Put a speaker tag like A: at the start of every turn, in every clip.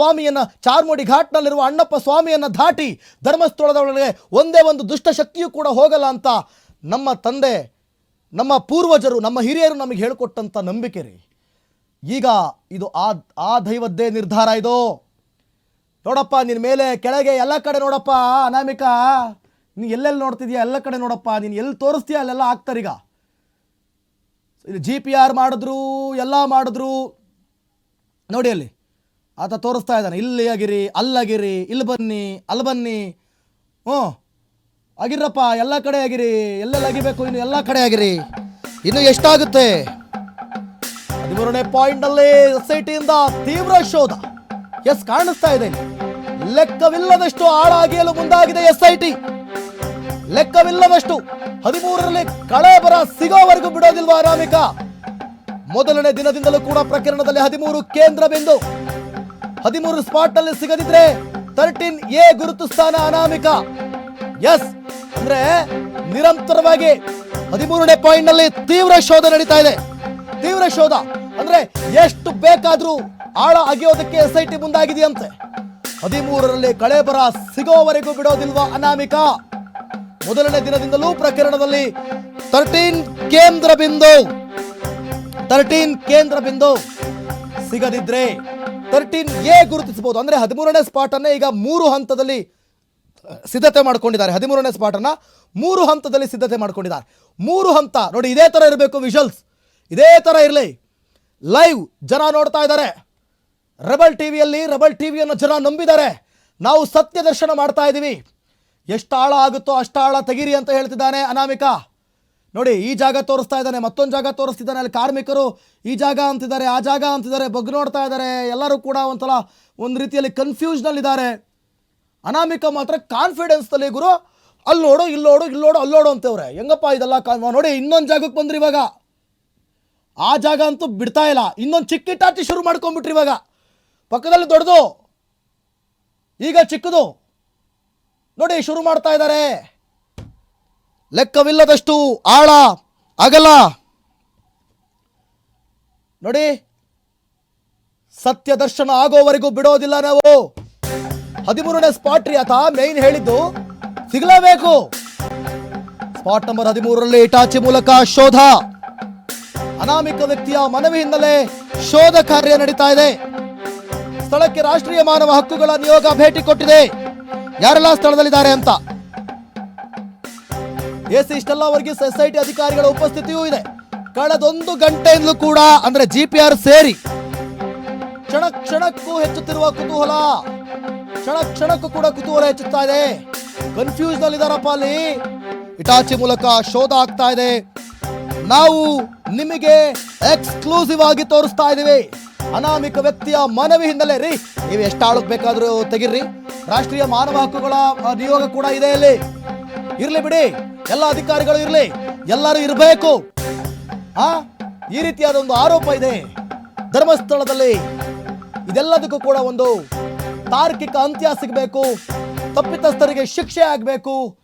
A: ಸ್ವಾಮಿಯನ್ನ ಚಾರ್ಮುಡಿ ಘಾಟ್ನಲ್ಲಿರುವ ಅಣ್ಣಪ್ಪ ಸ್ವಾಮಿಯನ್ನ ದಾಟಿ ಧರ್ಮಸ್ಥಳದ ಒಳಗೆ ಒಂದೇ ಒಂದು ದುಷ್ಟ ಶಕ್ತಿಯೂ ಕೂಡ ಹೋಗಲ್ಲ ಅಂತ ನಮ್ಮ ತಂದೆ, ನಮ್ಮ ಪೂರ್ವಜರು, ನಮ್ಮ ಹಿರಿಯರು ನಮಗೆ ಹೇಳಿಕೊಟ್ಟಂಥ ನಂಬಿಕೆ ರೀ. ಈಗ ಇದು ಆ ಆ ದೈವದ್ದೇ ನಿರ್ಧಾರ ಇದು. ನೋಡಪ್ಪ ನಿನ್ನ ಮೇಲೆ ಕೆಳಗೆ ಎಲ್ಲ ಕಡೆ ನೋಡಪ್ಪ, ಅನಾಮಿಕ. ನೀನು ಎಲ್ಲೆಲ್ಲಿ ನೋಡ್ತಿದ್ಯಾ? ಎಲ್ಲ ಕಡೆ ನೋಡಪ್ಪ, ನೀನು ಎಲ್ಲಿ ತೋರಿಸ್ತೀಯ? ಅಲ್ಲೆಲ್ಲ ಆಗ್ತಾರೀಗ ಜಿ ಪಿ ಆರ್ ಮಾಡಿದ್ರು, ಎಲ್ಲ ಮಾಡಿದ್ರು. ನೋಡಿ ಅಲ್ಲಿ. ಆತ ತೋರಿಸ್ತಾ ಇದ್ದಾನೆ, ಇಲ್ಲಿ ಆಗಿರಿ, ಅಲ್ಲಾಗಿರಿ, ಇಲ್ಲಿ ಬನ್ನಿ, ಅಲ್ಲಿ ಬನ್ನಿ. ಹ್ಞೂ. ಆಗಿರಪ್ಪ ಎಲ್ಲ ಕಡೆ ಆಗಿರಿ, ಎಲ್ಲೆಲ್ಲಿ ಆಗಿಬೇಕು, ಇನ್ನು ಎಲ್ಲ ಕಡೆ ಆಗಿರಿ. ಇನ್ನು ಎಷ್ಟಾಗುತ್ತೆ? ಹದಿಮೂರನೇ ಪಾಯಿಂಟಲ್ಲಿ ಎಸ್ ಐ ಟಿಯಿಂದ ತೀವ್ರ ಶೋಧ. ಎಸ್, ಕಾಣಿಸ್ತಾ ಇದೆ. ಲೆಕ್ಕವಿಲ್ಲದಷ್ಟು ಹಾಳಾಗಿಯಲು ಮುಂದಾಗಿದೆ ಎಸ್ ಐ ಟಿ ಲೆಕ್ಕವಿಲ್ಲದಷ್ಟು ಹದಿಮೂರರಲ್ಲಿ ಕಳೆ ಬರ ಸಿಗೋವರೆಗೂ ಬಿಡೋದಿಲ್ವಾ ಅನಾಮಿಕ ಮೊದಲನೇ ದಿನದಿಂದಲೂ ಕೂಡ ಪ್ರಕರಣದಲ್ಲಿ ಹದಿಮೂರು ಕೇಂದ್ರ ಬಿಂದು. ಹದಿಮೂರು ಸ್ಪಾಟ್ನಲ್ಲಿ ಸಿಗದಿದ್ರೆ ತರ್ಟೀನ್ ಎ ಗುರುತು ಸ್ಥಾನ ಅನಾಮಿಕ. ಎಸ್ ಅಂದ್ರೆ ನಿರಂತರವಾಗಿ ಹದಿಮೂರನೇ ಪಾಯಿಂಟ್ನಲ್ಲಿ ತೀವ್ರ ಶೋಧ ನಡೀತಾ ಇದೆ. ತೀವ್ರ ಶೋಧ ಅಂದ್ರೆ ಎಷ್ಟು ಬೇಕಾದ್ರೂ ಆಳ ಅಗಿಯೋದಕ್ಕೆ ಎಸ್ ಐ ಟಿ ಮುಂದಾಗಿದೆಯಂತೆ. ಹದಿಮೂರರಲ್ಲಿ ಕಳೆ ಬರ ಸಿಗೋವರೆಗೂ ಬಿಡೋದಿಲ್ವ ಅನಾಮಿಕ? ಮೊದಲನೇ ದಿನದಿಂದಲೂ ಪ್ರಕರಣದಲ್ಲಿ ತರ್ಟೀನ್ ಕೇಂದ್ರ ಬಿಂದು. ತರ್ಟೀನ್ ಕೇಂದ್ರ ಬಿಂದು ಸಿಗದಿದ್ರೆ ತರ್ಟೀನ್ ಎ ಗುರುತಿಸಬಹುದು. ಅಂದ್ರೆ ಹದಿಮೂರನೇ ಸ್ಪಾಟ್ ಅನ್ನ ಈಗ ಮೂರು ಹಂತದಲ್ಲಿ ಸಿದ್ಧತೆ ಮಾಡ್ಕೊಂಡಿದ್ದಾರೆ. ಹದಿಮೂರನೇ ಸ್ಪಾಟ್ ಅನ್ನ ಮೂರು ಹಂತದಲ್ಲಿ ಸಿದ್ಧತೆ ಮಾಡ್ಕೊಂಡಿದ್ದಾರೆ. ಮೂರು ಹಂತ, ನೋಡಿ, ಇದೇ ತರ ಇರಬೇಕು ವಿಷಲ್ಸ್ ಇದೇ ತರ ಇರಲಿ. ಲೈವ್ ಜನ ನೋಡ್ತಾ ಇದ್ದಾರೆ. ರೆಬಲ್ ಟಿವಿಯಲ್ಲಿ ರೆಬಲ್ ಟಿವಿಯನ್ನು ಜನ ನಂಬಿದ್ದಾರೆ. ನಾವು ಸತ್ಯ ದರ್ಶನ ಮಾಡ್ತಾ ಇದ್ದೀವಿ ಎಷ್ಟು ಆಳ ಆಗುತ್ತೋ ಅಷ್ಟು ಆಳ ತೆಗೀರಿ ಅಂತ ಹೇಳ್ತಿದ್ದಾನೆ ಅನಾಮಿಕ. ನೋಡಿ, ಈ ಜಾಗ ತೋರಿಸ್ತಾ ಇದ್ದಾನೆ, ಮತ್ತೊಂದು ಜಾಗ ತೋರಿಸ್ತಿದ್ದಾನೆ, ಅಲ್ಲಿ ಕಾರ್ಮಿಕರು ಈ ಜಾಗ ಅಂತಿದ್ದಾರೆ, ಆ ಜಾಗ ಅಂತಿದ್ದಾರೆ, ಬಗ್ ನೋಡ್ತಾ ಇದ್ದಾರೆ, ಎಲ್ಲರೂ ಕೂಡ ಒಂಥರ ಒಂದು ರೀತಿಯಲ್ಲಿ ಕನ್ಫ್ಯೂಸ್ನಲ್ಲಿದ್ದಾರೆ. ಅನಾಮಿಕ ಮಾತ್ರ ಕಾನ್ಫಿಡೆನ್ಸ್ನಲ್ಲಿ, ಗುರು ಅಲ್ಲಿ ನೋಡು ಇಲ್ಲಿ ನೋಡು ಇಲ್ಲಿ ನೋಡು ಅಲ್ಲಿ ನೋಡು ಅಂತವ್ರೆ. ಹೆಂಗಪ್ಪ ಇದೆಲ್ಲ ನೋಡಿ, ಇನ್ನೊಂದು ಜಾಗಕ್ಕೆ ಬಂದ್ರಿ ಇವಾಗ. ಆ ಜಾಗ ಅಂತೂ ಬಿಡ್ತಾ ಇಲ್ಲ. ಇನ್ನೊಂದು ಚಿಕ್ಕ ಚಿಕ್ಕಿಟ್ಟಾಚಿ ಶುರು ಮಾಡ್ಕೊಂಡ್ಬಿಟ್ರಿ ಇವಾಗ. ಪಕ್ಕದಲ್ಲಿ ದೊಡ್ಡದು. ಈಗ ಚಿಕ್ಕದು. ನೋಡಿ, ಶುರು ಮಾಡ್ತಾ ಇದ್ದಾರೆ. ಲೆಕ್ಕವಿಲ್ಲದಷ್ಟು ಆಳ, ಅಗಲ. ನೋಡಿ, ಸತ್ಯ ದರ್ಶನ ಆಗೋವರೆಗೂ ಬಿಡೋದಿಲ್ಲ ನಾವು. ಹದಿಮೂರನೇ ಸ್ಪಾಟ್ ರೀ, ಆತ ಮೇನ್ ಹೇಳಿದ್ದು, ಸಿಗಲೇಬೇಕು. ಸ್ಪಾಟ್ ನಂಬರ್ ಹದಿಮೂರರಲ್ಲಿ ಇಟಾಚಿ ಮೂಲಕ ಶೋಧ. ಅನಾಮಿಕ ವ್ಯಕ್ತಿಯ ಮನವಿ ಹಿನ್ನೆಲೆ ಶೋಧ ಕಾರ್ಯ ನಡೀತಾ ಇದೆ. ಸ್ಥಳಕ್ಕೆ ರಾಷ್ಟ್ರೀಯ ಮಾನವ ಹಕ್ಕುಗಳ ನಿಯೋಗ ಭೇಟಿ ಕೊಟ್ಟಿದೆ. ಯಾರೆಲ್ಲ ಸ್ಥಳದಲ್ಲಿದ್ದಾರೆ ಅಂತ? ಎಸಿ ಇಷ್ಟೆಲ್ಲ ಸೊಸೈಟಿ ಅಧಿಕಾರಿಗಳ ಉಪಸ್ಥಿತಿಯೂ ಇದೆ. ಕಳೆದೊಂದು ಗಂಟೆಯಿಂದಲೂ ಕೂಡ ಅಂದ್ರೆ ಜಿ ಪಿ ಆರ್ ಸೇರಿ ಕ್ಷಣ ಕ್ಷಣಕ್ಕೂ ಹೆಚ್ಚುತ್ತಿರುವ ಕುತೂಹಲ. ಕ್ಷಣ ಕ್ಷಣಕ್ಕೂ ಕೂಡ ಕುತೂಹಲ ಹೆಚ್ಚುತ್ತಾ ಇದೆ. ಕನ್ಫ್ಯೂಸ್ ನಲ್ಲಿದಾರಪ್ಪ ಅಲ್ಲಿ. ಇಟಾಚಿ ಮೂಲಕ ಶೋಧ ಆಗ್ತಾ ಇದೆ. ನಾವು ನಿಮಗೆ ಎಕ್ಸ್ಕ್ಲೂಸಿವ್ ಆಗಿ ತೋರಿಸ್ತಾ ಇದೀವಿ ಅನಾಮಿಕ ವ್ಯಕ್ತಿಯ ಮನವಿ ಹಿನ್ನೆಲೆ ರೀ. ನೀವು ಎಷ್ಟು ಬೇಕಾದರೂ ತೆಗಿರ್ರಿ ರಾಷ್ಟ್ರೀಯ ಮಾನವ ಹಕ್ಕುಗಳ ನಿಯೋಗ ಕೂಡ ಇದೆ ಇಲ್ಲಿ. ಇರ್ಲಿ ಬಿಡಿ. ಎಲ್ಲ ಅಧಿಕಾರಿಗಳು ಇರ್ಲಿ. ಎಲ್ಲರೂ ಇರಬೇಕು. ಆ, ಈ ರೀತಿಯಾದ ಒಂದು ಆರೋಪ ಇದೆ. ಧರ್ಮಸ್ಥಳದಲ್ಲಿ ಇದೆಲ್ಲದಕ್ಕೂ ಕೂಡ ಒಂದು ತಾರ್ಕಿಕ ಅಂತ್ಯ ಸಿಗಬೇಕು. ತಪ್ಪಿತಸ್ಥರಿಗೆ ಶಿಕ್ಷೆ ಆಗಬೇಕು.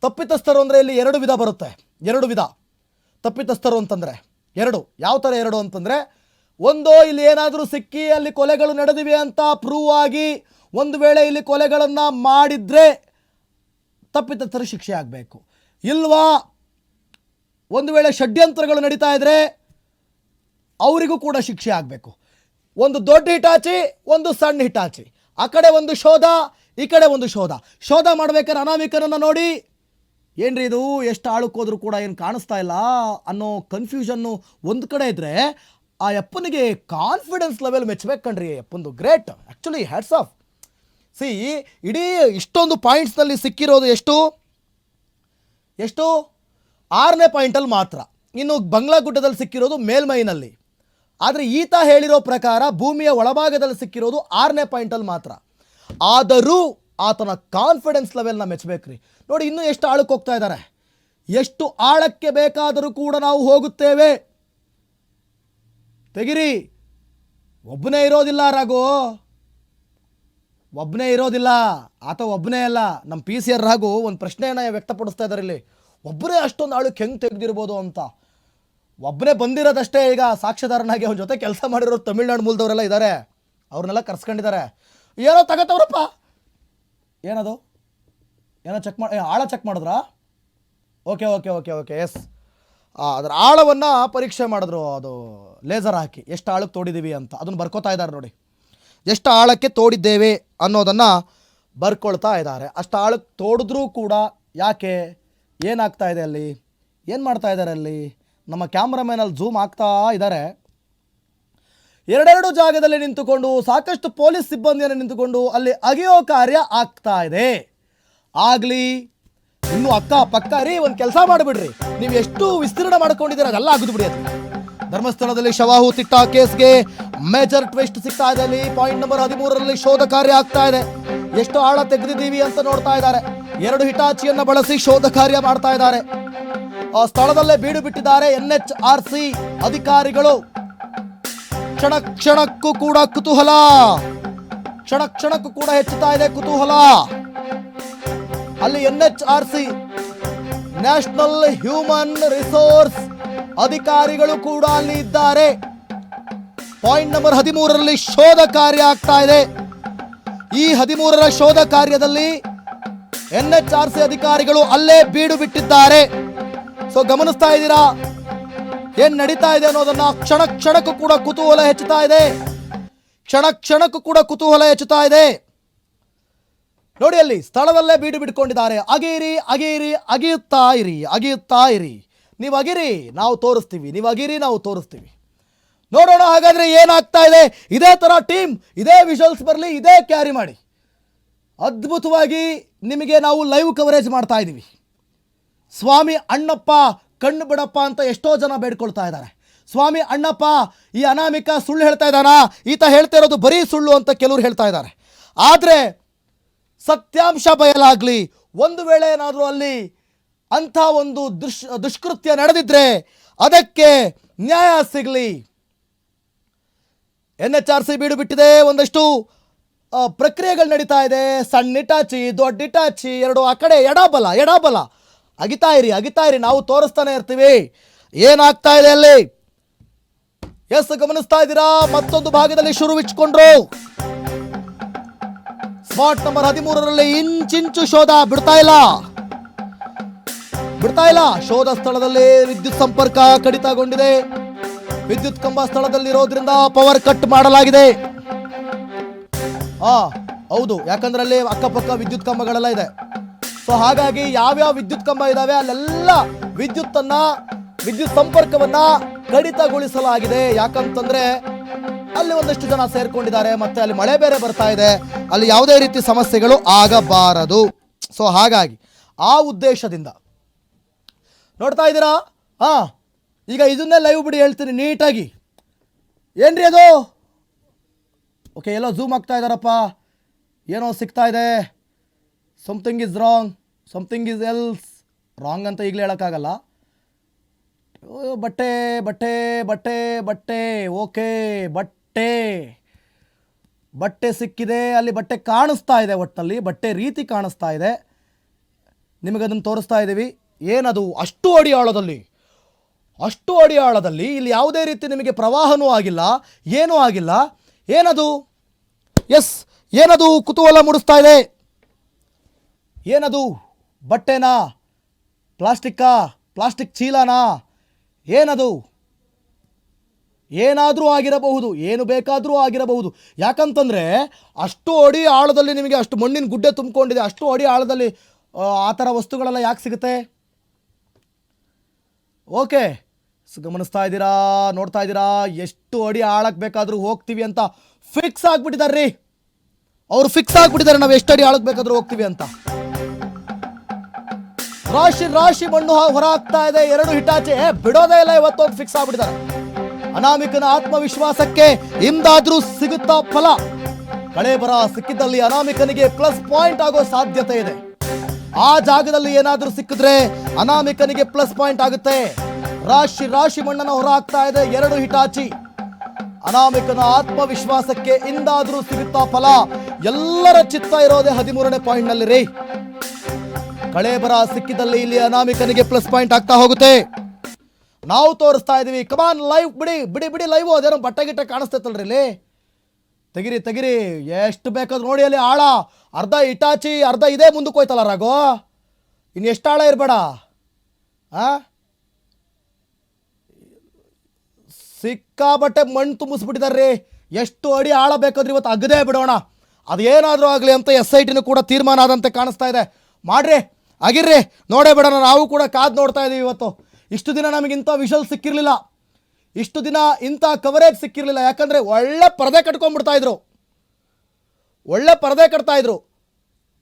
A: ತಪ್ಪಿತಸ್ಥರು ಅಂದರೆ ಇಲ್ಲಿ ಎರಡು ವಿಧ ಬರುತ್ತೆ. ಎರಡು ವಿಧ. ತಪ್ಪಿತಸ್ಥರು ಅಂತಂದರೆ ಎರಡು. ಯಾವ ಥರ ಎರಡು ಅಂತಂದರೆ, ಒಂದು ಇಲ್ಲಿ ಏನಾದರೂ ಸಿಕ್ಕಿ ಅಲ್ಲಿ ಕೊಲೆಗಳು ನಡೆದಿವೆ ಅಂತ ಪ್ರೂವ್ ಆಗಿ ಒಂದು ವೇಳೆ ಇಲ್ಲಿ ಕೊಲೆಗಳನ್ನು ಮಾಡಿದರೆ ತಪ್ಪಿತಸ್ಥರು ಶಿಕ್ಷೆ ಆಗಬೇಕು. ಇಲ್ವಾ? ಒಂದು ವೇಳೆ ಷಡ್ಯಂತ್ರಗಳು ನಡೀತಾ ಇದ್ರೆ ಅವರಿಗೂ ಕೂಡ ಶಿಕ್ಷೆ ಆಗಬೇಕು. ಒಂದು ದೊಡ್ಡ ಹಿಟಾಚಿ, ಒಂದು ಸಣ್ಣ ಹಿಟಾಚಿ. ಆ ಕಡೆ ಒಂದು ಶೋಧ, ಈ ಕಡೆ ಒಂದು ಶೋಧ. ಶೋಧ ಮಾಡ್ಬೇಕಾದ್ರೆ ಅನಾಮಿಕರನ್ನು ನೋಡಿ, ಏನ್ರಿ ಇದು? ಎಷ್ಟು ಆಳಕ್ಕೋದ್ರೂ ಕೂಡ ಏನು ಕಾಣಿಸ್ತಾ ಇಲ್ಲ ಅನ್ನೋ ಕನ್ಫ್ಯೂಷನ್ನು ಒಂದು ಕಡೆ ಇದ್ದರೆ ಆ ಅಪ್ಪನಿಗೆ ಕಾನ್ಫಿಡೆನ್ಸ್ ಲೆವೆಲ್ ಮೆಚ್ಚಬೇಕು ಕಣ್ರಿ. ಅಪ್ಪಂದು ಗ್ರೇಟ್ ಆ್ಯಕ್ಚುಲಿ ಹ್ಯಾಟ್ಸ್ ಆಫ್ ಸಿ ಇಡೀ ಇಷ್ಟೊಂದು ಪಾಯಿಂಟ್ಸ್ನಲ್ಲಿ ಸಿಕ್ಕಿರೋದು ಎಷ್ಟು? ಎಷ್ಟು? ಆರನೇ ಪಾಯಿಂಟಲ್ಲಿ ಮಾತ್ರ. ಇನ್ನು ಬಂಗ್ಲಾ ಗುಡ್ಡದಲ್ಲಿ ಸಿಕ್ಕಿರೋದು ಮೇಲ್ಮೈನಲ್ಲಿ. ಆದರೆ ಈತ ಹೇಳಿರೋ ಪ್ರಕಾರ ಭೂಮಿಯ ಒಳಭಾಗದಲ್ಲಿ ಸಿಕ್ಕಿರೋದು ಆರನೇ ಪಾಯಿಂಟಲ್ಲಿ ಮಾತ್ರ. ಆದರೂ ಆತನ ಕಾನ್ಫಿಡೆನ್ಸ್ ಲೆವೆಲ್ನ ಮೆಚ್ಚಬೇಕ್ರಿ. ನೋಡಿ, ಇನ್ನೂ ಎಷ್ಟು ಆಳಕ್ಕೆ ಹೋಗ್ತಾ ಇದ್ದಾರೆ? ಎಷ್ಟು ಆಳಕ್ಕೆ ಬೇಕಾದರೂ ಕೂಡ ನಾವು ಹೋಗುತ್ತೇವೆ. ತೆಗಿರಿ. ಒಬ್ಬನೇ ಇರೋದಿಲ್ಲ ರಾಘು. ಒಬ್ಬನೇ ಇರೋದಿಲ್ಲ, ಆತ ಒಬ್ಬನೇ ಅಲ್ಲ. ನಮ್ಮ ಪಿ ಸಿ ಆರ್ ರಾಘು ಒಂದು ಪ್ರಶ್ನೆಯನ್ನು ವ್ಯಕ್ತಪಡಿಸ್ತಾ ಇದ್ದಾರೆ ಇಲ್ಲಿ. ಒಬ್ಬರೇ ಅಷ್ಟೊಂದು ಆಳು ಹೆಂಗೆ ತೆಗೆದಿರ್ಬೋದು ಅಂತ. ಒಬ್ಬನೇ ಬಂದಿರೋದಷ್ಟೇ ಈಗ ಸಾಕ್ಷ್ಯಧಾರನಾಗಿ ಅವನ ಜೊತೆ ಕೆಲಸ ಮಾಡಿರೋ ತಮಿಳ್ನಾಡು ಮೂಲದವರೆಲ್ಲ ಇದ್ದಾರೆ ಅವ್ರನ್ನೆಲ್ಲ ಕರ್ಸ್ಕೊಂಡಿದ್ದಾರೆ ಏನೋ ತಗತ್ತವ್ರಪ್ಪ. ಏನದು? ಏನೋ ಚೆಕ್ ಮಾಡಿ ಆಳ ಚೆಕ್ ಮಾಡಿದ್ರಾ? Okay okay okay okay yes ಅದರ ಆಳವನ್ನು ಪರೀಕ್ಷೆ ಮಾಡಿದ್ರು, ಅದು ಲೇಸರ್ ಹಾಕಿ. ಎಷ್ಟು ಆಳಕ್ಕೆ ತೋಡಿದ್ದೀವಿ ಅಂತ. ಅದನ್ನು ಬರ್ಕೋತಾ ಇದ್ದಾರೆ ನೋಡಿ. ಎಷ್ಟು ಆಳಕ್ಕೆ ತೋಡಿದ್ದೇವೆ ಅನ್ನೋದನ್ನು ಬರ್ಕೊಳ್ತಾ ಇದ್ದಾರೆ. ಅಷ್ಟು ಆಳಕ್ಕೆ ತೋಡಿದ್ರೂ ಕೂಡ ಯಾಕೆ ಏನಾಗ್ತಾ ಇದೆ ಅಲ್ಲಿ? ಏನು ಮಾಡ್ತಾ ಇದ್ದಾರೆ ಅಲ್ಲಿ? ನಮ್ಮ ಕ್ಯಾಮ್ರಾಮೇನಲ್ಲಿ ಝೂಮ್ ಆಗ್ತಾ ಇದ್ದಾರೆ. ಎರಡೆರಡು ಜಾಗದಲ್ಲಿ ನಿಂತುಕೊಂಡು, ಸಾಕಷ್ಟು ಪೊಲೀಸ್ ಸಿಬ್ಬಂದಿಯನ್ನು ನಿಂತುಕೊಂಡು ಅಲ್ಲಿ ಅಗೆಯೋ ಕಾರ್ಯ ಆಗ್ತಾ ಇದೆ. ಆಗಲಿ, ಇನ್ನು ಅಕ್ಕ ಪಕ್ಕ ರೀ, ಒಂದು ಕೆಲಸ ಮಾಡಿಬಿಡ್ರಿ. ನೀವು ಎಷ್ಟು ವಿಸ್ತೀರ್ಣ ಮಾಡ್ಕೊಂಡಿದ್ದೀರ ಅದೆಲ್ಲ ಆಗದ್ಬಿಡಿ ಬಿಡಿ ಧರ್ಮಸ್ಥಳದಲ್ಲಿ ಶವಾಹುತಿಟ್ಟ ಕೇಸ್ಗೆ ಮೇಜರ್ ಟ್ವಿಸ್ಟ್ ಸಿಗ್ತಾ ಇದೆ. ಅಲ್ಲಿ ಪಾಯಿಂಟ್ ನಂಬರ್ ಹದಿಮೂರರಲ್ಲಿ ಶೋಧ ಕಾರ್ಯ ಆಗ್ತಾ ಇದೆ. ಎಷ್ಟು ಆಳ ತೆಗೆದಿದ್ದೀವಿ ಅಂತ ನೋಡ್ತಾ ಇದ್ದಾರೆ. ಎರಡು ಹಿಟಾಚಿಯನ್ನು ಬಳಸಿ ಶೋಧ ಕಾರ್ಯ ಮಾಡ್ತಾ ಇದ್ದಾರೆ. ಆ ಸ್ಥಳದಲ್ಲೇ ಬೀಡು ಬಿಟ್ಟಿದ್ದಾರೆ ಎನ್ ಎಚ್ ಆರ್ ಸಿ ಅಧಿಕಾರಿಗಳು. ಕ್ಷಣ ಕ್ಷಣಕ್ಕೂ ಕೂಡ ಕುತೂಹಲ. ಕ್ಷಣ ಕ್ಷಣಕ್ಕೂ ಕೂಡ ಹೆಚ್ಚುತ್ತಾ ಇದೆ ಕುತೂಹಲ. ಅಲ್ಲಿ N H R C national human resource ಅಧಿಕಾರಿಗಳು ಕೂಡ ಅಲ್ಲಿ ಇದ್ದಾರೆ. ಪಾಯಿಂಟ್ ನಂಬರ್ ಹದಿಮೂರರಲ್ಲಿ ಶೋಧ ಕಾರ್ಯ ಆಗ್ತಾ ಇದೆ. ಈ ಹದಿಮೂರರ ಶೋಧ ಕಾರ್ಯದಲ್ಲಿ ಎನ್ ಎಚ್ ಆರ್ ಸಿ ಅಧಿಕಾರಿಗಳು ಅಲ್ಲೇ ಬೀಡು ಬಿಟ್ಟಿದ್ದಾರೆ. ಸೊ ಗಮನಿಸ್ತಾ ಇದ್ದೀರಾ? ಏನ್ ನಡೀತಾ ಇದೆ ಅನ್ನೋದನ್ನ ಕ್ಷಣ ಕ್ಷಣಕ್ಕೂ ಕೂಡ ಕುತೂಹಲ ಹೆಚ್ಚುತ್ತಾ ಇದೆ. ಕ್ಷಣ ಕ್ಷಣಕ್ಕೂ ಕೂಡ ಕುತೂಹಲ ಹೆಚ್ಚುತ್ತಾ ಇದೆ. ನೋಡಿ ಅಲ್ಲಿ ಸ್ಥಳದಲ್ಲೇ ಬೀಡು ಬಿಟ್ಕೊಂಡಿದ್ದಾರೆ. ಅಗೀರಿ ಅಗೀರಿ ಅಗಿಯುತ್ತಾ ಇರಿ ಅಗಿಯುತ್ತಾ ಇರಿ. ನೀವು ನಾವು ತೋರಿಸ್ತೀವಿ ನೀವು ನಾವು ತೋರಿಸ್ತೀವಿ. ನೋಡೋಣ ಹಾಗಾದರೆ ಏನಾಗ್ತಾ ಇದೆ? ಇದೇ ಥರ ಟೀಮ್, ಇದೇ ವಿಷಲ್ಸ್ ಬರಲಿ, ಇದೇ ಕ್ಯಾರಿ ಮಾಡಿ. ಅದ್ಭುತವಾಗಿ ನಿಮಗೆ ನಾವು ಲೈವ್ ಕವರೇಜ್ ಮಾಡ್ತಾ ಇದ್ದೀವಿ ಸ್ವಾಮಿ ಅಣ್ಣಪ್ಪ, ಕಣ್ಣು ಬಿಡಪ್ಪ ಅಂತ ಎಷ್ಟೋ ಜನ ಬೇಡ್ಕೊಳ್ತಾ ಇದ್ದಾರೆ. ಸ್ವಾಮಿ ಅಣ್ಣಪ್ಪ, ಈ ಅನಾಮಿಕ ಸುಳ್ಳು ಹೇಳ್ತಾ ಇದ್ದಾರಾ ಈತ ಹೇಳ್ತಾ ಇರೋದು ಬರೀ ಸುಳ್ಳು ಅಂತ ಕೆಲವರು ಹೇಳ್ತಾ ಇದ್ದಾರೆ. ಆದರೆ ಸತ್ಯಾಂಶ ಬಯಲಾಗಲಿ, ಒಂದು ವೇಳೆ ಏನಾದರೂ ಅಲ್ಲಿ ಅಂಥ ಒಂದು ದುಷ್, ದುಷ್ಕೃತ್ಯ ನಡೆದಿದ್ರೆ ಅದಕ್ಕೆ ನ್ಯಾಯ ಸಿಗಲಿ. ಎನ್ ಎಚ್ ಆರ್ ಸಿ ಬೀಡು ಬಿಟ್ಟಿದೆ ಒಂದಷ್ಟು ಪ್ರಕ್ರಿಯೆಗಳು ನಡೀತಾ ಇದೆ. ಸಣ್ಣ ಇಟಾಚಿ ದೊಡ್ಡ ಇಟಾಚಿ ಎರಡು ಆ ಕಡೆ ಎಡಬಲ ಎಡಬಲ. ಅಗಿತಾ ಇರಿ ಅಗಿತಾ ಇರಿ, ನಾವು ತೋರಿಸ್ತಾನೆ ಇರ್ತೀವಿ. ಏನಾಗ್ತಾ ಇದೆ ಅಲ್ಲಿ? ಎಸ್, ಗಮನಿಸ್ತಾ ಇದ್ದೀರಾ? ಮತ್ತೊಂದು ಭಾಗದಲ್ಲಿ ಶುರುವಿಚ್ಕೊಂಡ್ರು ಸ್ಮಾರ್ಟ್ ನಂಬರ್ ಹದಿಮೂರರಲ್ಲಿ ಇಂಚಿಂಚು ಶೋಧ ಬಿಡ್ತಾ ಇಲ್ಲ. ಬಿಡ್ತಾ ಇಲ್ಲ. ಶೋಧ ಸ್ಥಳದಲ್ಲಿ ವಿದ್ಯುತ್ ಸಂಪರ್ಕ ಕಡಿತಗೊಂಡಿದೆ. ವಿದ್ಯುತ್ ಕಂಬ ಸ್ಥಳದಲ್ಲಿರೋದ್ರಿಂದ ಪವರ್ ಕಟ್ ಮಾಡಲಾಗಿದೆ. ಆ, ಹೌದು. ಯಾಕಂದ್ರೆ ಅಲ್ಲಿ ಅಕ್ಕಪಕ್ಕ ವಿದ್ಯುತ್ ಕಂಬಗಳೆಲ್ಲ ಇದೆ. ಸೊ ಹಾಗಾಗಿ ಯಾವ್ಯಾವ ವಿದ್ಯುತ್ ಕಂಬ ಇದಾವೆ, ಅಲ್ಲೆಲ್ಲ ವಿದ್ಯುತ್ತನ್ನ, ವಿದ್ಯುತ್ ಸಂಪರ್ಕವನ್ನ ಕಡಿತಗೊಳಿಸಲಾಗಿದೆ. ಯಾಕಂತಂದ್ರೆ ಅಲ್ಲಿ ಒಂದಷ್ಟು ಜನ ಸೇರ್ಕೊಂಡಿದ್ದಾರೆ, ಮತ್ತೆ ಅಲ್ಲಿ ಮಳೆ ಬೇರೆ ಬರ್ತಾ ಇದೆ. ಅಲ್ಲಿ ಯಾವುದೇ ರೀತಿ ಸಮಸ್ಯೆಗಳು ಆಗಬಾರದು. ಸೊ ಹಾಗಾಗಿ ಆ ಉದ್ದೇಶದಿಂದ ನೋಡ್ತಾ ಇದ್ದೀರಾ? ಹಾಂ. ಈಗ ಇದನ್ನೇ ಲೈವ್ ಬಿಡಿ ಹೇಳ್ತೀನಿ ನೀಟಾಗಿ. ಏನ್ರಿ ಅದು? ಓಕೆ ಎಲ್ಲೋ ಝೂಮ್ ಆಗ್ತಾ ಇದ್ದಾರಪ್ಪ ಏನೋ ಸಿಗ್ತಾ ಇದೆ. Something is wrong something is else wrong ಅಂತ ಈಗಲೇ ಹೇಳೋಕ್ಕಾಗಲ್ಲ. ಬಟ್ಟೆ ಬಟ್ಟೆ ಬಟ್ಟೆ ಬಟ್ಟೆ. ಓಕೆ ಬಟ್ಟೆ. ಬಟ್ಟೆ ಸಿಕ್ಕಿದೆ. ಅಲ್ಲಿ ಬಟ್ಟೆ ಕಾಣಿಸ್ತಾ ಇದೆ ಒಟ್ಟಲ್ಲಿ. ಬಟ್ಟೆ ರೀತಿ ಕಾಣಿಸ್ತಾ ಇದೆ. ನಿಮಗದನ್ನು ತೋರಿಸ್ತಾ ಇದ್ದೀವಿ. ಏನದು? ಅಷ್ಟು ಅಡಿ ಆಳದಲ್ಲಿ ಅಷ್ಟು ಅಡಿ ಆಳದಲ್ಲಿ ಇಲ್ಲಿ ಯಾವುದೇ ರೀತಿ ನಿಮಗೆ ಪ್ರವಾಹನೂ ಆಗಿಲ್ಲ ಏನೂ ಆಗಿಲ್ಲ. ಏನದು? ಎಸ್ ಏನದು ಕುತೂಹಲ ಮೂಡಿಸ್ತಾ ಇದೆ? ಏನದು? ಬಟ್ಟೆನಾ? ಪ್ಲಾಸ್ಟಿಕ್ಕಾ? ಪ್ಲಾಸ್ಟಿಕ್ ಚೀಲನಾ? ಏನದು? ಏನಾದರೂ ಆಗಿರಬಹುದು ಏನು ಬೇಕಾದರೂ ಆಗಿರಬಹುದು. ಯಾಕಂತಂದರೆ ಅಷ್ಟು ಅಡಿ ಆಳದಲ್ಲಿ ನಿಮಗೆ ಅಷ್ಟು ಮಣ್ಣಿನ ಗುಡ್ಡೆ ತುಂಬಿಕೊಂಡಿದೆ. ಅಷ್ಟು ಅಡಿ ಆಳದಲ್ಲಿ ಆ, ಆ ಥರ ವಸ್ತುಗಳೆಲ್ಲ ಯಾಕೆ ಸಿಗುತ್ತೆ? ಓಕೆ ಗಮನಿಸ್ತಾ ಇದ್ದೀರಾ, ನೋಡ್ತಾ ಇದ್ದೀರಾ, ಎಷ್ಟು ಅಡಿ ಆಳಕ್ಕೆ ಬೇಕಾದರೂ ಹೋಗ್ತೀವಿ ಅಂತ ಫಿಕ್ಸ್ ಆಗಿಬಿಟ್ಟಿದ್ದಾರೆ ರೀ ಅವ್ರು ಫಿಕ್ಸ್ ಆಗಿಬಿಟ್ಟಿದ್ದಾರೆ ನಾವು ಎಷ್ಟು ಅಡಿ ಆಳಕ್ಕೆ ಬೇಕಾದರೂ ಹೋಗ್ತೀವಿ ಅಂತ. ರಾಶಿ ರಾಶಿ ಮಣ್ಣು ಹೊರಾಗ್ತಾ ಇದೆ, ಎರಡು ಹಿಟಾಚೆ. ಬಿಡೋದೇ ಇಲ್ಲ ಇವತ್ತು ಫಿಕ್ಸ್ ಆಗ್ಬಿಟ್ಟಿದ್ದಾರೆ ಅನಾಮಿಕನ ಆತ್ಮವಿಶ್ವಾಸಕ್ಕೆ ಇಂದಾದ್ರೂ ಸಿಗುತ್ತಾ ಫಲ. ಕಳೆ ಬರ ಸಿಕ್ಕಿದ್ದಲ್ಲಿ ಅನಾಮಿಕನಿಗೆ ಪ್ಲಸ್ ಪಾಯಿಂಟ್ ಆಗೋ ಸಾಧ್ಯತೆ ಇದೆ. ಆ ಜಾಗದಲ್ಲಿ ಏನಾದರೂ ಸಿಕ್ಕಿದ್ರೆ ಅನಾಮಿಕನಿಗೆ ಪ್ಲಸ್ ಪಾಯಿಂಟ್ ಆಗುತ್ತೆ. ರಾಶಿ ರಾಶಿ ಮಣ್ಣನ್ನು ಹೊರ ಹಾಕ್ತಾ ಇದೆ ಎರಡು ಹಿಟಾಚಿ. ಅನಾಮಿಕನ ಆತ್ಮವಿಶ್ವಾಸಕ್ಕೆ ಇಂದಾದರೂ ಸಿಗುತ್ತಾ ಫಲ. ಎಲ್ಲರ ಚಿತ್ತ ಇರೋದೇ ಹದಿಮೂರನೇ ಪಾಯಿಂಟ್ನಲ್ಲಿ ರೀ. ಕಳೆ ಬರ ಸಿಕ್ಕಿದಲ್ಲಿ ಇಲ್ಲಿ ಅನಾಮಿಕನಿಗೆ ಪ್ಲಸ್ ಪಾಯಿಂಟ್ ಆಗ್ತಾ ಹೋಗುತ್ತೆ. ನಾವು ತೋರಿಸ್ತಾ ಇದೀವಿ. ಕಮಾನ್ ಲೈವ್ ಬಿಡಿ ಬಿಡಿ ಬಿಡಿ ಲೈವ್ ಅದೇನೋ ಬಟ್ಟೆ ಗಿಟ್ಟೆ ಕಾಣಿಸ್ತೈತಲ್ರಿ ಇಲ್ಲಿ. ತೆಗಿರಿ ತೆಗಿರಿ. ಎಷ್ಟು ಬೇಕಾದ್ರೂ ನೋಡಿ ಅಲ್ಲಿ ಆಳ. ಅರ್ಧ ಇಟಾಚಿ, ಅರ್ಧ ಇದೇ ಮುಂದಕ್ಕೆ ಹೋಯ್ತಲ್ಲ ರಾಘು? ಇನ್ನು ಎಷ್ಟು ಆಳ ಇರಬೇಡ? ಆ? ಸಿಕ್ಕಾಬಟ್ಟೆ ಮಣ್ಣು ತುಂಬಿಸ್ಬಿಟ್ಟಿದ್ದಾರೆ ಎಷ್ಟು ಅಡಿ ಆಳ ಬೇಕಾದ್ರೆ ಇವತ್ತು ಅಗದೇ ಬಿಡೋಣ. ಅದೇನಾದರೂ ಆಗಲಿ ಅಂತ ಎಸ್ ಐ ಟಿನೂ ಕೂಡ ತೀರ್ಮಾನ ಆದಂತೆ ಕಾಣಿಸ್ತಾ ಇದೆ. ಮಾಡ್ರಿ, ಆಗಿರ್ರಿ. ನೋಡೇ ಬಿಡೋಣ ನಾವು ಕೂಡ ಕಾದು ನೋಡ್ತಾ ಇದ್ದೀವಿ ಇವತ್ತು. ಇಷ್ಟು ದಿನ ನಮಗೆ ಇಂಥ ವಿಷಲ್ ಸಿಕ್ಕಿರಲಿಲ್ಲ. ಇಷ್ಟು ದಿನ ಇಂಥ ಕವರೇಜ್ ಸಿಕ್ಕಿರಲಿಲ್ಲ. ಯಾಕಂದರೆ ಒಳ್ಳೆ ಪರದೆ ಕಟ್ಕೊಂಡ್ಬಿಡ್ತಾ ಇದ್ರು. ಒಳ್ಳೆ ಪರದೆ ಕಟ್ತಾ ಇದ್ರು.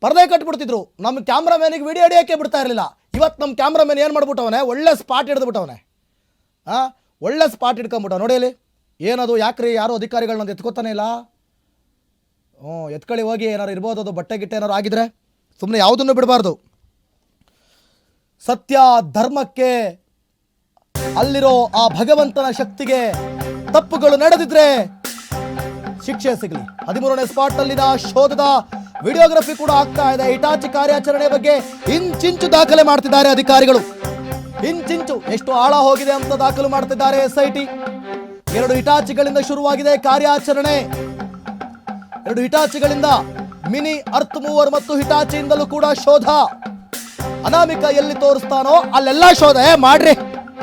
A: ಪರದೆ ಕಟ್ಬಿಡ್ತಿದ್ರು. ನಮ್ಮ ಕ್ಯಾಮ್ರಾಮ್ಯಾನಿಗೆ ವಿಡಿಯೋ ಹಿಡಿಯೋಕ್ಕೆ ಬಿಡ್ತಾ ಇರಲಿಲ್ಲ. ಇವತ್ತು ನಮ್ಮ ಕ್ಯಾಮ್ರಾಮ್ಯಾನ್ ಏನು ಮಾಡ್ಬಿಟ್ಟವನೆ? ಒಳ್ಳೆ ಸ್ಪಾಟ್ ಹಿಡಿದ್ಬಿಟ್ಟವನೆ. ಹಾಂ ಒಳ್ಳೆ ಸ್ಪಾಟ್ ಹಿಡ್ಕೊಂಬಿಟ್ಟ ನೋಡಿ ಅಲ್ಲಿ ಏನದು? ಯಾಕ್ರಿ? ಯಾರು ಅಧಿಕಾರಿಗಳನ್ನ ಎತ್ಕೋತಾನೆ ಇಲ್ಲ? ಹ್ಞೂ ಎತ್ಕೊಳ್ಳಿ ಹೋಗಿ ಏನಾರು ಇರ್ಬೋದು ಅದು ಬಟ್ಟೆ ಗಿಟ್ಟೆ ಏನಾರು ಆಗಿದ್ರೆ ಸುಮ್ಮನೆ ಯಾವುದನ್ನು ಬಿಡಬಾರ್ದು. ಸತ್ಯ ಧರ್ಮಕ್ಕೆ ಅಲ್ಲಿರೋ ಆ ಭಗವಂತನ ಶಕ್ತಿಗೆ ತಪ್ಪುಗಳು ನಡೆದಿದ್ರೆ ಶಿಕ್ಷೆ ಸಿಗಲಿ. ಹದಿಮೂರನೇ ಸ್ಪಾಟ್ ಅಲ್ಲಿನ ಶೋಧದ ವಿಡಿಯೋಗ್ರಫಿ ಕೂಡ ಆಗ್ತಾ ಇದೆ. ಇಟಾಚಿ ಕಾರ್ಯಾಚರಣೆ ಬಗ್ಗೆ ಇಂಚಿಂಚು ದಾಖಲೆ ಮಾಡ್ತಿದ್ದಾರೆ ಅಧಿಕಾರಿಗಳು. ಇಂಚಿಂಚು ಎಷ್ಟು ಆಳ ಹೋಗಿದೆ ಅಂತ ದಾಖಲು ಮಾಡ್ತಿದ್ದಾರೆ ಎಸ್ ಐ ಟಿ ಎರಡು ಇಟಾಚಿಗಳಿಂದ ಶುರುವಾಗಿದೆ ಕಾರ್ಯಾಚರಣೆ. ಎರಡು ಹಿಟಾಚಿಗಳಿಂದ ಮಿನಿ ಅರ್ತ್ ಮೂವರ್ ಮತ್ತು ಹಿಟಾಚಿಯಿಂದಲೂ ಕೂಡ ಶೋಧ. ಅನಾಮಿಕ ಎಲ್ಲಿ ತೋರಿಸ್ತಾನೋ ಅಲ್ಲೆಲ್ಲ ಶೋಧ. ಮಾಡ್ರಿ.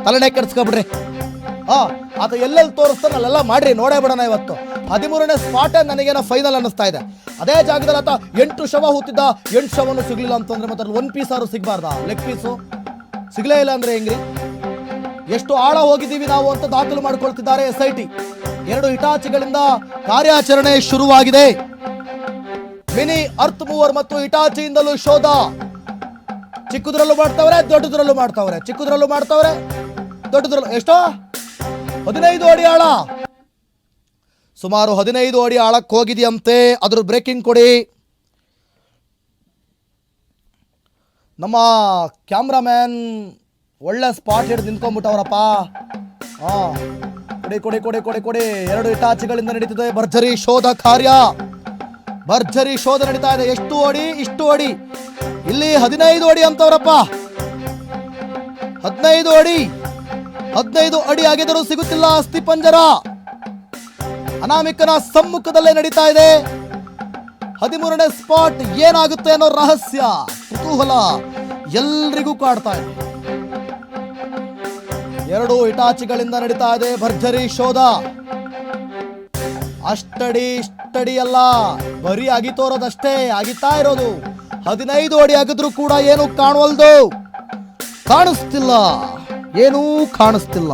A: ತಲೆನೇ ಕೆಡಿಸ್ಕೊಬಿಡ್ರಿ. ಹಾ ಆತ ಎಲ್ಲೆಲ್ಲಿ ತೋರಿಸ್ತಾನೆ ಅಲ್ಲೆಲ್ಲ ಮಾಡ್ರಿ, ನೋಡೇ ಬಿಡೋಣ ಇವತ್ತು. ಹದಿಮೂರನೇ ಸ್ಪಾಟೇ ನನಗೇನೋ ಫೈನಲ್ ಅನ್ನಿಸ್ತಾ ಇದೆ. ಅದೇ ಜಾಗದಲ್ಲಿ ಆತ ಎಂಟು ಶವ ಹೂತಿದ್ದ. ಎಂಟು ಶವನು ಸಿಗ್ಲಿಲ್ಲ ಅಂತಂದ್ರೆ ಮತ್ತೆ ಒನ್ ಪೀಸ್ ಆದ್ರೂ ಸಿಗ್ಬಾರ್ದಾ? ಲೆಗ್ ಪೀಸು ಸಿಗ್ಲೇ ಇಲ್ಲ ಅಂದ್ರೆ ಹೆಂಗ್ರಿ? ಎಷ್ಟು ಆಳ ಹೋಗಿದ್ದೀವಿ ನಾವು ಅಂತ ದಾಖಲು ಮಾಡ್ಕೊಳ್ತಿದ್ದಾರೆ ಎಸ್ ಐ ಟಿ ಎರಡು ಹಿಟಾಚಿಗಳಿಂದ ಕಾರ್ಯಾಚರಣೆ ಶುರುವಾಗಿದೆ. ಮಿನಿ ಅರ್ತ್ ಮೂವರ್ ಮತ್ತು ಹಿಟಾಚಿಯಿಂದಲೂ ಶೋಧ. ಚಿಕ್ಕದ್ರಲ್ಲೂ ಮಾಡ್ತಾವ್ರೆ, ದೊಡ್ಡದ್ರಲ್ಲೂ ಮಾಡ್ತಾವ್ರೆ. ಚಿಕ್ಕದ್ರಲ್ಲೂ ಮಾಡ್ತಾವ್ರೆ. ದೊಡ್ಡದ್ರಲ್ಲೂ, ಎಷ್ಟೋ? ಹದಿನೈದು ಅಡಿ ಆಳ. ಸುಮಾರು ಹದಿನೈದು ಅಡಿ ಆಳಕ್ಕೆ ಹೋಗಿದೆಯಂತೆ ಅದ್ರ ಬ್ರೇಕಿಂಗ್ ಕೊಡಿ. ನಮ್ಮ ಕ್ಯಾಮ್ರಾಮ್ಯಾನ್ ಒಳ್ಳೆ ಸ್ಪಾಟ್ ಹಿಡಿದು ನಿಂತ್ಕೊಂಡ್ಬಿಟ್ಟವ್ರಪ್ಪ. ಹಾಂ, ಕೊಡಿ ಕೊಡಿ ಕೊಡಿ ಕೊಡಿ ಕೊಡಿ. ಎರಡು ಇಟಾಚಿಗಳಿಂದ ನಡೀತಿದೆ. ಭರ್ಜರಿ ಶೋಧ ಕಾರ್ಯ. ಭರ್ಜರಿ ಶೋಧ ನಡೀತಾ ಇದೆ. ಎಷ್ಟು ಅಡಿ? ಇಷ್ಟು ಅಡಿ. ಇಲ್ಲಿ ಹದಿನೈದು ಅಡಿ ಅಂತವ್ರಪ್ಪ. ಹದಿನೈದು ಅಡಿ. ಹದಿನೈದು ಅಡಿ ಆಗಿದರೂ ಸಿಗುತ್ತಿಲ್ಲ ಅಸ್ಥಿ ಪಂಜರ ಅನಾಮಿಕನ ಸಮ್ಮುಖದಲ್ಲೇ ನಡೀತಾ ಇದೆ. ಹದಿಮೂರನೇ ಸ್ಪಾಟ್ ಏನಾಗುತ್ತೆ ಅನ್ನೋ ರಹಸ್ಯ, ಕುತೂಹಲ ಎಲ್ರಿಗೂ ಕಾಡ್ತಾ ಇದೆ. ಎರಡು ಇಟಾಚಿಗಳಿಂದ ನಡೀತಾ ಇದೆ ಭರ್ಜರಿ ಶೋಧ. ಅಷ್ಟಡಿ ಇಷ್ಟಡಿ ಅಲ್ಲ, ಬರೀ ಅಗಿತೋರೋದಷ್ಟೇ ಅಗಿತಾ ಇರೋದು. ಹದಿನೈದು ಅಡಿ ಆಗಿದ್ರು ಕೂಡ ಏನು ಕಾಣುವಲ್ದು? ಕಾಣಿಸ್ತಿಲ್ಲ. ಏನೂ ಕಾಣಿಸ್ತಿಲ್ಲ.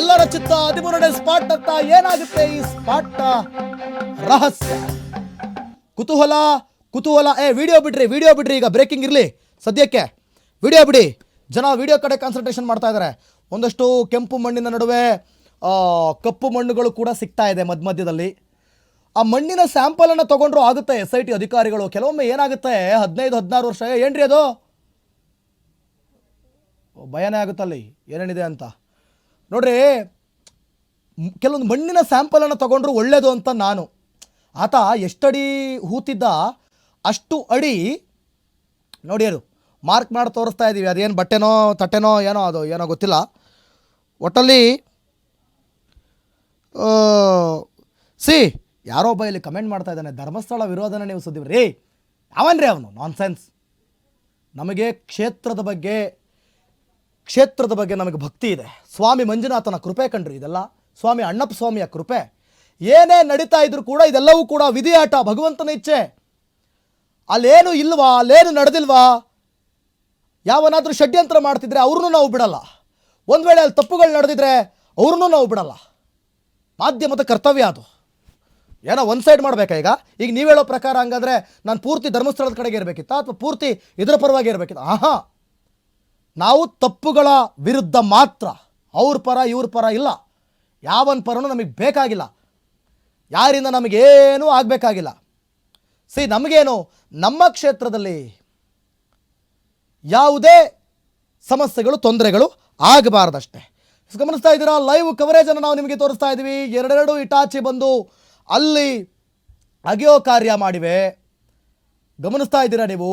A: ಎಲ್ಲರ ಚಿತ್ತ ಹದಿಮೂರನೇ ಸ್ಪಾಟ್ ಅಂತ ಏನಾಗುತ್ತೆ ಈ ಸ್ಪಾಟ್ ರಹಸ್ಯ? ಕುತೂಹಲ ಕುತೂಹಲ. ಏ, ವಿಡಿಯೋ ಬಿಡ್ರಿ ವಿಡಿಯೋ ಬಿಡ್ರಿ, ಈಗ ಬ್ರೇಕಿಂಗ್ ಇರಲಿ. ಸದ್ಯಕ್ಕೆ ವಿಡಿಯೋ ಬಿಡಿ. ಜನ ವಿಡಿಯೋ ಕಡೆ ಕಾನ್ಸಂಟ್ರೇಷನ್ ಮಾಡ್ತಾ ಇದ್ದಾರೆ ಒಂದಷ್ಟು ಕೆಂಪು ಮಣ್ಣಿನ ನಡುವೆ ಕಪ್ಪು ಮಣ್ಣುಗಳು ಕೂಡ ಸಿಗ್ತಾ ಇದೆ ಮಧ್ಯ ಮಧ್ಯದಲ್ಲಿ. ಆ ಮಣ್ಣಿನ ಸ್ಯಾಂಪಲನ್ನು ತಗೊಂಡ್ರು ಆಗುತ್ತೆ ಎಸ್ ಐ ಟಿ ಅಧಿಕಾರಿಗಳು. ಕೆಲವೊಮ್ಮೆ ಏನಾಗುತ್ತೆ? ಹದಿನೈದು, ಹದಿನಾರು ವರ್ಷ. ಏನ್ರಿ ಅದು? ಭಯನೇ ಆಗುತ್ತಲ್ಲಿ, ಏನೇನಿದೆ ಅಂತ. ನೋಡ್ರಿ, ಕೆಲವೊಂದು ಮಣ್ಣಿನ ಸ್ಯಾಂಪಲನ್ನು ತಗೊಂಡ್ರು ಒಳ್ಳೆಯದು ಅಂತ ನಾನು. ಆತ ಎಷ್ಟಡಿ ಹೂತಿದ್ದ, ಅಷ್ಟು ಅಡಿ, ನೋಡಿ ಅದು, ಮಾರ್ಕ್ ಮಾಡಿ ತೋರಿಸ್ತಾ ಇದ್ದೀವಿ ಅದೇನು ಬಟ್ಟೆನೋ, ತಟ್ಟೆನೋ, ಏನೋ ಅದು, ಏನೋ ಗೊತ್ತಿಲ್ಲ. ಒಟ್ಟಲ್ಲಿ ಸಿ, ಯಾರೋ ಒಬ್ಬ ಇಲ್ಲಿ ಕಮೆಂಟ್ ಮಾಡ್ತಾ ಇದ್ದಾನೆ, ಧರ್ಮಸ್ಥಳ ವಿರೋಧನ ನೀವು ಸುದ್ದಿ ರೀ ಅವನು? ನಾನ್ ಸೆನ್ಸ್ ನಮಗೆ ಕ್ಷೇತ್ರದ ಬಗ್ಗೆ ಕ್ಷೇತ್ರದ ಬಗ್ಗೆ ನಮಗೆ ಭಕ್ತಿ ಇದೆ. ಸ್ವಾಮಿ ಮಂಜುನಾಥನ ಕೃಪೆ ಕಂಡ್ರಿ ಇದೆಲ್ಲ. ಸ್ವಾಮಿ ಅಣ್ಣಪ್ಪ ಸ್ವಾಮಿಯ ಕೃಪೆ. ಏನೇ ನಡೀತಾ ಇದ್ರು ಕೂಡ ಇದೆಲ್ಲವೂ ಕೂಡ ವಿಧಿಯಾಟ, ಭಗವಂತನ ಇಚ್ಛೆ. ಅಲ್ಲೇನು ಇಲ್ವಾ, ಅಲ್ಲೇನು ನಡೆದಿಲ್ವಾ? ಯಾವನಾದರೂ ಷಡ್ಯಂತ್ರ ಮಾಡ್ತಿದ್ರೆ ಅವ್ರನ್ನೂ ನಾವು ಬಿಡಲ್ಲ. ಒಂದು ವೇಳೆ ಅಲ್ಲಿ ತಪ್ಪುಗಳು ನಡೆದಿದ್ರೆ ಅವ್ರನ್ನೂ ನಾವು ಬಿಡಲ್ಲ. ಮಾಧ್ಯಮದ ಕರ್ತವ್ಯ ಅದು. ಏನೋ ಒಂದು ಸೈಡ್ ಮಾಡಬೇಕಾ ಈಗ? ಈಗ ನೀವು ಹೇಳೋ ಪ್ರಕಾರ ಹಂಗಾದರೆ ನಾನು ಪೂರ್ತಿ ಧರ್ಮಸ್ಥಳದ ಕಡೆಗೆ ಇರಬೇಕಿತ್ತಾ. ಅಥವಾ ಪೂರ್ತಿ ಇದರ ಪರವಾಗಿ ಇರಬೇಕಿತ್ತ. ಆಹಾ! ನಾವು ತಪ್ಪುಗಳ ವಿರುದ್ಧ ಮಾತ್ರ, ಅವ್ರ ಪರ, ಇವ್ರ ಪರ ಇಲ್ಲ. ಯಾವನ ಪರನೂ ನಮಗೆ ಬೇಕಾಗಿಲ್ಲ. ಯಾರಿಂದ ನಮಗೇನೂ ಆಗಬೇಕಾಗಿಲ್ಲ. ಸಿ ನಮಗೇನು, ನಮ್ಮ ಕ್ಷೇತ್ರದಲ್ಲಿ ಯಾವುದೇ ಸಮಸ್ಯೆಗಳು, ತೊಂದರೆಗಳು ಆಗಬಾರ್ದಷ್ಟೇ. ಗಮನಿಸ್ತಾ ಇದ್ದೀರಾ? ಲೈವ್ ಕವರೇಜನ್ನು ನಾವು ನಿಮಗೆ ತೋರಿಸ್ತಾ ಇದ್ದೀವಿ. ಎರಡೆರಡು ಇಟಾಚಿ ಬಂದು ಅಲ್ಲಿ ಅಗೆಯೋ ಕಾರ್ಯ ಮಾಡಿವೆ. ಗಮನಿಸ್ತಾ ಇದ್ದೀರಾ ನೀವು?